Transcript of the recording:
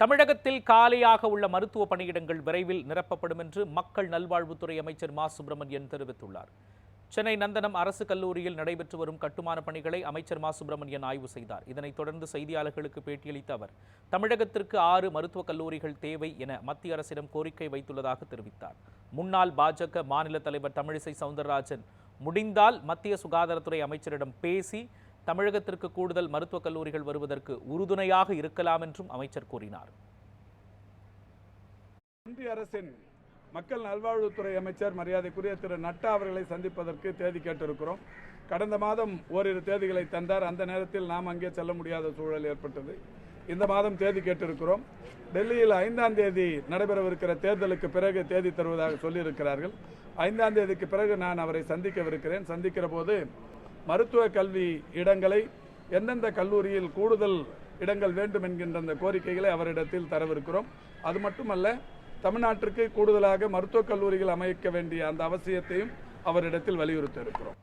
தமிழகத்தில் காலியாக உள்ள மருத்துவ பணியிடங்கள் விரைவில் நிரப்பப்படும் என்று மக்கள் நல்வாழ்வுத்துறை அமைச்சர் மா. சுப்பிரமணியன் தெரிவித்துள்ளார். சென்னை நந்தனம் அரசு கல்லூரியில் நடைபெற்று வரும் கட்டுமான பணிகளை அமைச்சர் மா. சுப்பிரமணியன் ஆய்வு செய்தார். இதனைத் தொடர்ந்து செய்தியாளர்களுக்கு பேட்டியளித்த அவர் தமிழகத்திற்கு ஆறு மருத்துவக் கல்லூரிகள் தேவை என மத்திய அரசிடம் கோரிக்கை வைத்துள்ளதாக தெரிவித்தார். முன்னாள் பாஜக மாநில தலைவர் தமிழிசை சவுந்தரராஜன் முடிந்தால் மத்திய சுகாதாரத்துறை அமைச்சரிடம் பேசி தமிழகத்திற்கு கூடுதல் மருத்துவக் கல்லூரிகள் வருவதற்கு உறுதுணையாக இருக்கலாம் என்றும் அமைச்சர் கூறினார். இந்திய அரசின் மக்கள் நல்வாழ்வுத்துறை அமைச்சர் மரியாதைக்குரிய திரு நட்டா அவர்களை சந்திப்பதற்கு தேதி கேட்டிருக்கிறோம். கடந்த மாதம் ஓரிரு தேதிகளை தந்தார். அந்த நேரத்தில் நாம் அங்கே செல்ல முடியாத சூழல் ஏற்பட்டது. இந்த மாதம் தேதி கேட்டிருக்கிறோம். டெல்லியில் ஐந்தாம் தேதி நடைபெறவிருக்கிற தேர்தலுக்கு பிறகு தேதி தருவதாக சொல்லியிருக்கிறார்கள். ஐந்தாம் தேதிக்கு பிறகு நான் அவரை சந்திக்கவிருக்கிறேன். சந்திக்கிற போது மருத்துவ கல்வி இடங்களை எந்தெந்த கல்லூரியில் கூடுதல் இடங்கள் வேண்டும் என்கின்ற அந்த கோரிக்கைகளை அவரிடத்தில் தரவிருக்கிறோம் அது மட்டுமல்ல தமிழ்நாட்டிற்கு கூடுதலாக மருத்துவக் கல்லூரிகள் அமைக்க வேண்டிய அந்த அவசியத்தையும் அவரிடத்தில் வலியுறுத்த இருக்கிறோம்